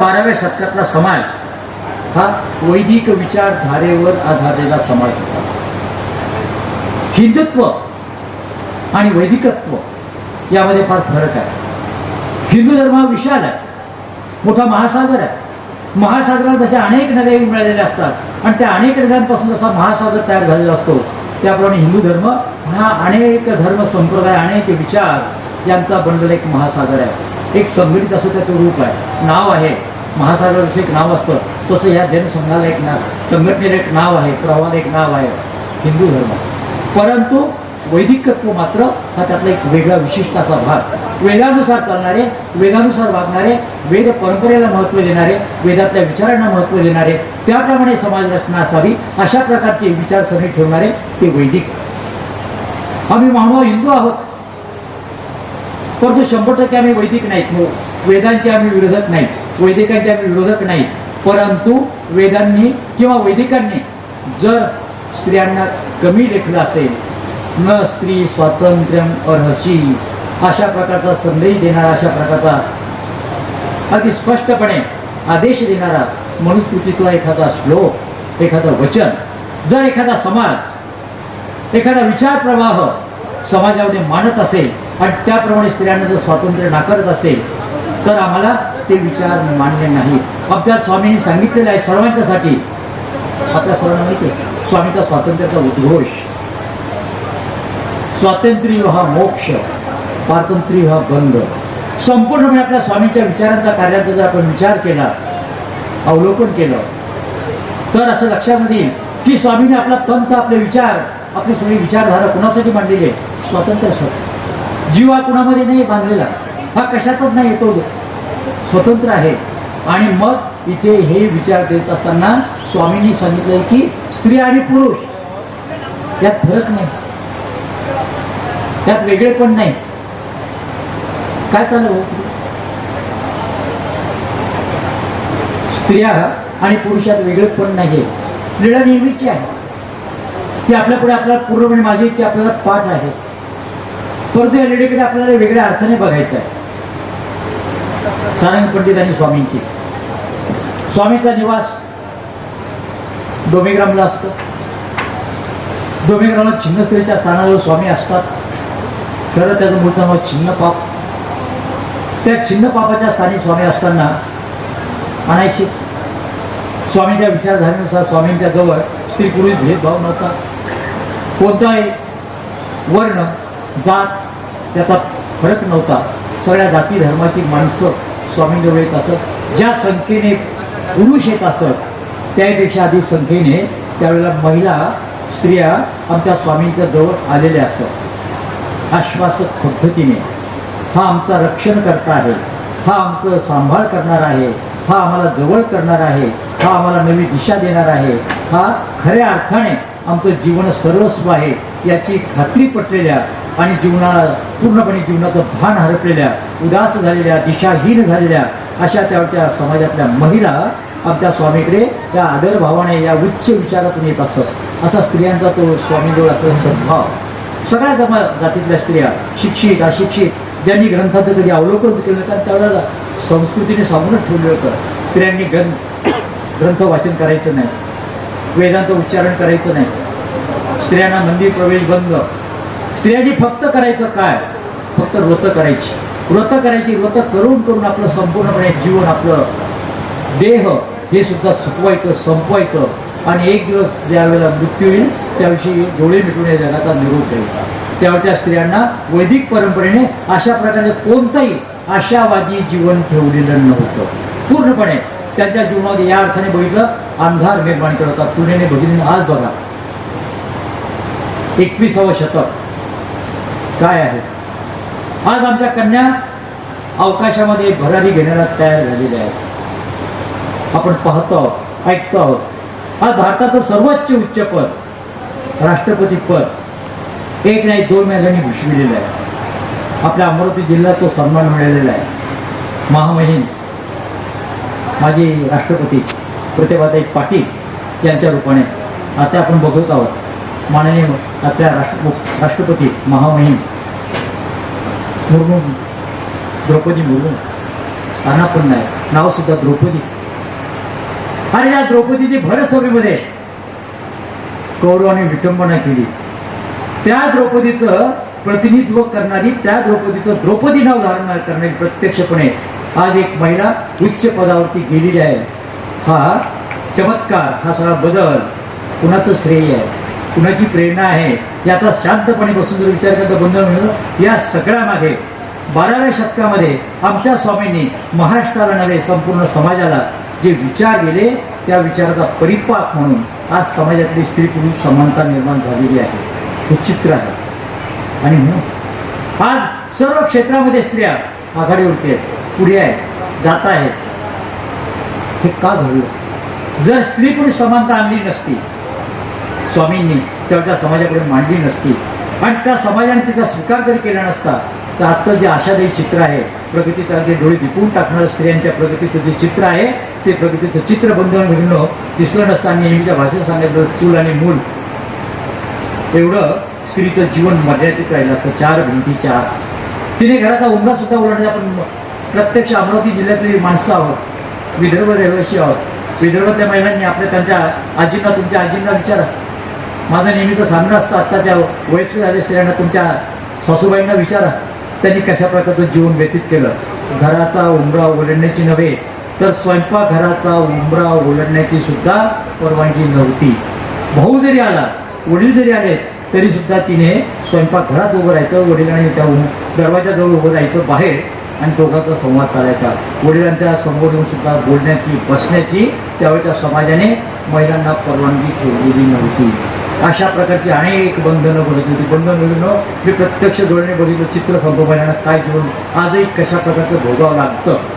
बाराव्या शतकातला समाज हा वैदिक विचारधारेवर आधारलेला समाज होता. हिंदुत्व आणि वैदिकत्व यामध्ये फार फरक आहे. हिंदू धर्म हा विशाल आहे. मोठा महासागर आहे. महासागराला जशा अनेक नद्या मिळालेल्या असतात आणि त्या अनेक नद्यांपासून जसा महासागर तयार झालेला असतो त्याप्रमाणे हिंदू धर्म हा अनेक धर्म संप्रदाय अनेक विचार यांचा बनलेला एक महासागर आहे. एक संघटित असं त्याचं रूप आहे. नाव आहे. महासागर जसं एक नाव असतं. तसं या जनसंघाला एक नाव संघटनेला एक नाव आहे. प्रवाहाला एक नाव आहे. हिंदू धर्म. परंतु वैदिकत्व मात्र हा त्यातला एक वेगळा विशिष्ट असा भाग. वेदानुसार चालणारे वेदानुसार वागणारे वेद परंपरेला महत्त्व देणारे वेदातल्या विचारांना महत्त्व देणारे त्याप्रमाणे समाज रचना असावी अशा प्रकारचे विचारसरणी ठेवणारे ते वैदिक. आम्ही महानुभाव हिंदू आहोत. परंतु शंभर टक्के आम्ही वैदिक नाहीत मो- वेदांचे आम्ही विरोधक नाहीत वैदिकांचे आम्ही विरोधक नाहीत. परंतु वेदांनी किंवा वैदिकांनी जर स्त्रियांना कमी लेखलं असेल न स्त्री स्वातंत्र्य अर्हशी अशा प्रकारचा संदेश देणारा अशा प्रकारचा अगदी स्पष्टपणे आदेश देणारा मनुस्मृतीतला एखादा श्लोक एखादं वचन जर एखादा समाज एखादा विचार प्रवाह समाजामध्ये मानत असेल आणि त्याप्रमाणे स्त्रियांना जर स्वातंत्र्य नाकारत असेल तर आम्हाला ते विचार मान्य नाही. आमच्या स्वामींनी सांगितलेलं आहे सर्वांच्यासाठी. आपल्या सर्वांना माहिती आहे स्वामीचा स्वातंत्र्याचा उद्घोष. स्वातंत्र्य हा मोक्ष पारतंत्र्य हा बंद संपूर्णपणे आपल्या स्वामींच्या विचारांचा कार्याचा जर आपण विचार केला अवलोकन केलं तर असं लक्षात येईल की स्वामीने आपला पंथ आपले विचार आपली सगळी विचारधारा कुणासाठी मांडलेली आहे? स्वातंत्र्यासाठी. जीव हा कुणामध्ये नाही बांधलेला. हा कशातच नाही येतो स्वतंत्र आहे. आणि मग इथे हे विचार देत असताना स्वामींनी सांगितलंय की स्त्री आणि पुरुष यात फरक नाही. त्यात वेगळे पण नाही. काय चाललं हो? स्त्रिया आणि पुरुषात वेगळे पण नाही लीळा नेहमीची आहे. ती आपल्या पुढे आपल्याला पूर्णपणे माझी ती आपल्याला पाठ आहे. परंतु या आपल्याला वेगळ्या अर्थाने बघायचं आहे. सारंग पंडित आणि स्वामींची. स्वामीचा निवास डोमेग्रामला असतो. डोमेग्रामला छिन्नस्त्रीच्या स्थानावर स्वामी असतात. खरं त्याचं मूळचं नाव छिन्न पाप. त्या छिन्न पापाच्या स्थानी स्वामी असताना अनायशीच स्वामींच्या विचारधारेनुसार स्वामींच्या जवळ स्त्री पुरुष भेदभाव नव्हता. कोणताही वर्ण जात त्याचा फरक नव्हता. सगळ्या जाती धर्माची माणसं स्वामींजवळ येत असत. ज्या संख्येने पुरुष येत असत त्यापेक्षा आधी संख्येने त्यावेळेला महिला स्त्रिया आमच्या स्वामींच्या जवळ आलेल्या असत. आश्वासक पद्धतीने. हा आमचा रक्षण करता आहे. हा आमचं सांभाळ करणार आहे. हा आम्हाला जवळ करणार आहे. हा आम्हाला नवी दिशा देणार आहे. हा खऱ्या अर्थाने आमचं जीवन सर्वस्व आहे याची खात्री पटलेल्या आणि जीवनाला पूर्णपणे जीवनाचं भान हरपलेल्या उदास झालेल्या दिशाहीन झालेल्या अशा त्यावेळच्या समाजातल्या महिला आमच्या स्वामीकडे या आदरभावाने या उच्च विचारातून येत असत. असा स्त्रियांचा तो स्वामीजवळ असलेला सद्भाव. सगळ्या जमा जातीतल्या स्त्रिया शिक्षित अशिक्षित ज्यांनी ग्रंथाचं कधी अवलोकन केलं कारण त्यावेळेला संस्कृतीने सांगूनच ठेवलं होतं. स्त्रियांनी ग्रंथ ग्रंथ वाचन करायचं नाही. वेदांचं उच्चारण करायचं नाही. स्त्रियांना मंदिर प्रवेश बंद. स्त्रियांनी फक्त करायचं काय? फक्त व्रत करायची. व्रत करायची व्रत करून करून आपलं संपूर्णपणे जीवन आपलं देह हे सुद्धा सुकवायचं संपवायचं. आणि एक दिवस ज्या वेळेला मृत्यू येईल त्याविषयी डोळे मिटून या जगाचा निरोप द्यायचा त्यावेळच्या स्त्रियांना वैदिक परंपरेने अशा प्रकारे कोणतंही आशावादी जीवन ठेवलेलं नव्हतं. पूर्णपणे त्यांच्या जीवनामध्ये या अर्थाने बघितलं अंधार निर्माण करत होता. तुरेने बघितले आज बघा. एकविसावं शतक काय आहे? आज आमच्या कन्या अवकाशामध्ये भरारी घेण्याला तयार झालेल्या आहेत आपण पाहतो आहोत ऐकतो आहोत. आज भारताचं सर्वोच्च उच्च पद राष्ट्रपती पद एक नाही दोन महिलांनी भूषविलेलं आहे. आपल्या अमरावती जिल्ह्यात तो सन्मान मिळालेला आहे. महामहिम. माझी राष्ट्रपती प्रतिभाताई पाटील यांच्या रूपाने आता आपण बघत आहोत. माननीय आपल्या राष्ट्र राष्ट्रपती महामहिम मुर्मू द्रौपदी मुर्मू स्थानापन्न आहे. नाव सुद्धा द्रौपदी. आणि या द्रौपदीची भरसभेमध्ये कौरवाने विटंबना केली. त्या द्रौपदीचं प्रतिनिधित्व करणारी त्या द्रौपदीचं द्रौपदी नाव धारण करणारी प्रत्यक्षपणे आज एक महिला उच्च पदावरती गेलेली आहे. हा चमत्कार हा सगळा बदल कुणाचं श्रेय आहे? कुणाची प्रेरणा आहे? याचा शांतपणे बसून जर विचार करता बंधन मिळून या सगळ्यामागे बाराव्या शतकामध्ये आमच्या स्वामींनी महाराष्ट्राला नव्हे संपूर्ण समाजाला जे विचार गेले त्या विचाराचा परिपाक म्हणून आज समाजातली स्त्री पुरुष समानता निर्माण झालेली आहे. हे चित्र आहे. आणि म्हणून आज सर्व क्षेत्रामध्ये स्त्रिया आघाडीवरती आहेत पुढे आहेत जात आहेत. हे का घडलं? जर स्त्री पुरुष समानता आणली नसती स्वामींनी त्याच्या समाजाकडे मांडली नसती आणि त्या समाजाने तिचा स्वीकार जरी केला नसता तर आजचं जे आशादायी चित्र आहे प्रगतीचं जे डोळे दिपून टाकणारं स्त्रियांच्या प्रगतीचं जे चित्र आहे ते प्रगतीचं चित्र बंधन घडणं दिसलं नसतं आणि नेहमीच्या भाषेत सांगितलं चूल आणि मूल. एवढं स्त्रीचं जीवन मर्यादित राहिलं असतं चार भिंती चार. तिने घराचा उमरा सुद्धा ओलांडला पण प्रत्यक्ष अमरावती जिल्ह्यातली माणसं आहोत. विदर्भ रहिवासी आहोत. विदर्भातल्या महिलांनी आपल्या त्यांच्या आजींना तुमच्या आजींना विचारा. माझं नेहमीचं सांगणं असतं आत्ताच्या वयस्क झाले स्त्रियांना तुमच्या सासूबाईंना विचारा. त्यांनी कशा प्रकारचं जीवन व्यतीत केलं? घराचा उमरा ओलडण्याची नव्हे तर स्वयंपाकघराचा उमरा ओलडण्याची सुद्धा परवानगी नव्हती. भाऊ जरी आला वडील जरी आले तरी सुद्धा तिने स्वयंपाकघरात उभं राहायचं वडिलांनी त्या दरवाजाजवळ उभं राहायचं बाहेर आणि दोघांचा संवाद करायचा. वडिलांच्या समोर येऊन सुद्धा बोलण्याची बसण्याची त्यावेळच्या समाजाने महिलांना परवानगी ठेवलेली नव्हती. अशा प्रकारची अनेक बंधनं बघितली होती. बंधन बघितलं मी प्रत्यक्ष डोळ्याने बघितलं. चित्र सांगतो महिलांना काय घेऊन? आजही कशा प्रकारचं भोगावं लागतं?